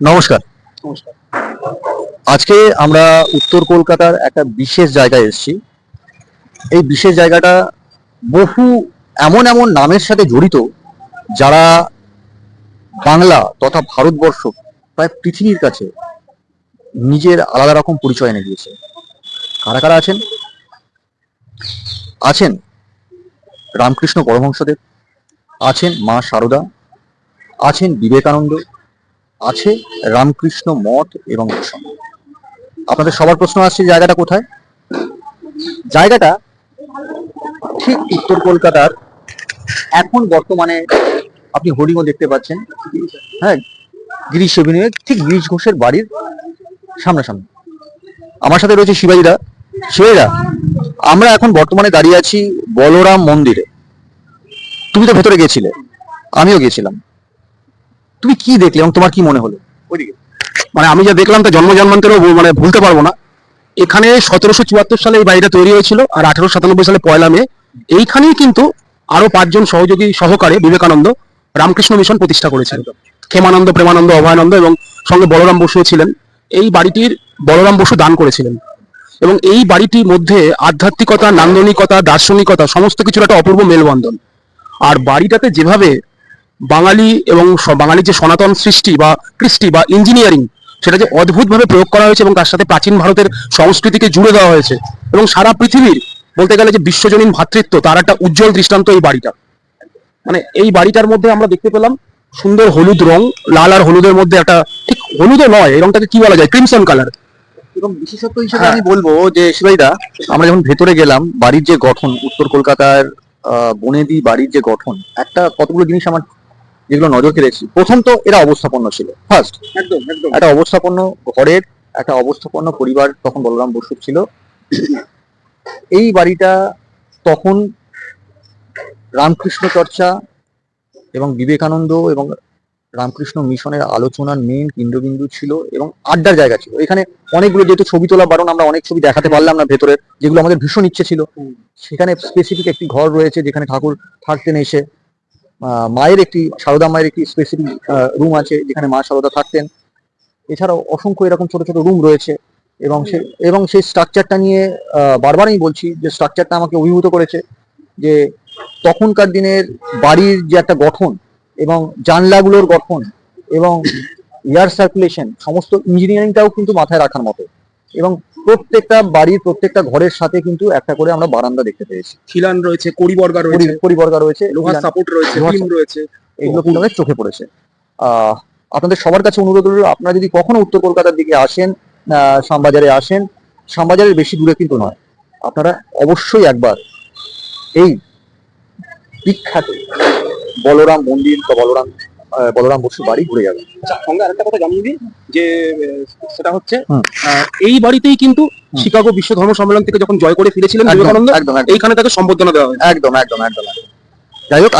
নমস্কার। নমস্কার। আজকে আমরা উত্তর কলকাতার একটা বিশেষ জায়গায় এসেছি। এই বিশেষ জায়গাটা বহু এমন এমন নামের সাথে জড়িত যারা বাংলা তথা ভারতবর্ষ প্রায় পৃথিবীর কাছে নিজের আলাদা রকম পরিচয় এনে দিয়েছে। কারা কারা আছেন? আছেন রামকৃষ্ণ পরমহংসদেব আছেন মা শারদা আছেন বিবেকানন্দ আছে রামকৃষ্ণ মঠ এবং মিশন আপনাদের সবার প্রশ্ন আসছে জায়গাটা কোথায়? জায়গাটা ঠিক উত্তর কলকাতার এখন বর্তমানে আপনি হোর্ডিংও দেখতে পাচ্ছেন। হ্যাঁ গিরিশ এভিনিউ ঠিক গিরিশ ঘোষের বাড়ির সামনাসামনি। আমার সাথে রয়েছে শিবাজিদা। শিবাজিরা আমরা এখন বর্তমানে দাঁড়িয়ে আছি বলরাম মন্দিরে। তুমি তো ভেতরে গেছিলে, আমিও গেছিলাম। তুমি কি দেখলে এবং তোমার কি মনে হলো? ওইদিকে। মানে আমি যা দেখলাম তা জন্ম জন্মান্তরেও মানে ভুলতে পারব না। এখানে সতেরোশো চুয়াত্তর সালে এই বাড়িটা তৈরি হয়েছিল আর আঠারোশো সাতানব্বই সালে পয়লা মে। এইখানেই কিন্তু আরও পাঁচজন সহযোগী সহকারে বিবেকানন্দ রামকৃষ্ণ মিশন প্রতিষ্ঠা করেছেন ক্ষেমানন্দ প্রেমানন্দ অভয়ানন্দ এবং সঙ্গে বলরাম বসুও ছিলেন। এই বাড়িটির বলরাম বসু দান করেছিলেন। এবং এই বাড়িটির মধ্যে আধ্যাত্মিকতা নান্দনিকতা দার্শনিকতা সমস্ত কিছুর একটা অপূর্ব মেলবন্ধন। আর বাড়িটাতে যেভাবে বাঙালি এবং বাঙালির যে সনাতন সৃষ্টি বা কৃষ্টি বা ইঞ্জিনিয়ারিং সেটা যে অদ্ভুতভাবে প্রয়োগ করা হয়েছে এবং তার সাথে প্রাচীন ভারতের সংস্কৃতিকে জুড়ে দেওয়া হয়েছে এবং সারা পৃথিবীর বলতে গেলে যে বিশ্বজনীন ভাতৃত্ব তার একটা উজ্জ্বল দৃষ্টান্ত এই বাড়িটা। মানে এই বাড়িটার মধ্যে আমরা দেখতে পেলাম সুন্দর হলুদ রং লাল আর হলুদের মধ্যে একটা ঠিক হলুদও নয় এই রংটাকে কি বলা যায়? ক্রিমসন কালার এবং বিশেষত্ব হিসেবে হ্যাঁ। আমি বলব যে শিবাইদা আমরা যখন ভেতরে গেলাম বাড়ির যে গঠন উত্তর কলকাতার আহ, বনেদি বাড়ির যে গঠন একটা কতগুলো জিনিস আমার যেগুলো নজর কেড়েছি প্রথম তো এরা অবস্থাপন্ন ছিল। ফার্স্ট একদম একদম। একটা অবস্থাপন্ন ঘরের একটা অবস্থাপন্ন পরিবার তখন বলরাম বসু ছিল। এই বাড়িটা তখন রামকৃষ্ণ চর্চা এবং বিবেকানন্দ এবং রামকৃষ্ণ মিশনের আলোচনার মেন কেন্দ্রবিন্দু ছিল এবং আড্ডার জায়গা ছিল। এখানে অনেকগুলো যেহেতু ছবি তোলা বারণ আমরা অনেক ছবি দেখাতে পারলাম না ভেতরে যেগুলো আমাদের ভীষণ ইচ্ছে ছিল। সেখানে স্পেসিফিক একটি ঘর রয়েছে যেখানে ঠাকুর থাকতেন এসে। মায়ের একটি, সারদা মায়ের একটি স্পেসিফিক রুম আছে যেখানে মা সারদা থাকতেন। এছাড়াও অসংখ্য এরকম ছোট ছোট রুম রয়েছে এবং সে, এবং সেই স্ট্রাকচারটা নিয়ে বারবার আমি বলছি যে স্ট্রাকচারটা আমাকে অভিভূত করেছে যে তখনকার দিনের বাড়ির যে একটা গঠন এবং জানলাগুলোর গঠন এবং এয়ার সার্কুলেশন সমস্ত ইঞ্জিনিয়ারিংটাও কিন্তু মাথায় রাখার মতো। এবং প্রত্যেকটা বাড়ির প্রত্যেকটা ঘরের সাথে কিন্তু একটা করে আমরা বারান্দা দেখতে পেয়েছি। খিলান রয়েছে কড়িবর্গা রয়েছে পরিবর্গা রয়েছে লোহার সাপোর্ট রয়েছে বিম রয়েছে। এগুলো কিন্তু আমাদের চোখে পড়েছে। আহ, আপনাদের সবার কাছে অনুরোধ রইল আপনারা যদি কখনো উত্তর কলকাতার দিকে আসেন আহ, শ্যামবাজারে আসেন শ্যামবাজারের বেশি দূরে কিন্তু নয়। আপনারা অবশ্যই একবার এই বিখ্যাত বলরাম মন্দির বা বলরাম বলরাম বসু বাড়ি ঘুরে যাবে আচ্ছা, সঙ্গে আরেকটা কথা জানিয়ে দিই যে সেটা হচ্ছে আহ, এই বাড়িতেই কিন্তু শিকাগো বিশ্ব ধর্ম সম্মেলন থেকে যখন জয় করে ফিরেছিলেন বিবেকানন্দ এইখানে তাকে সম্বর্ধনা দেওয়া হয় একদম একদম একদম একদম। যাই হোক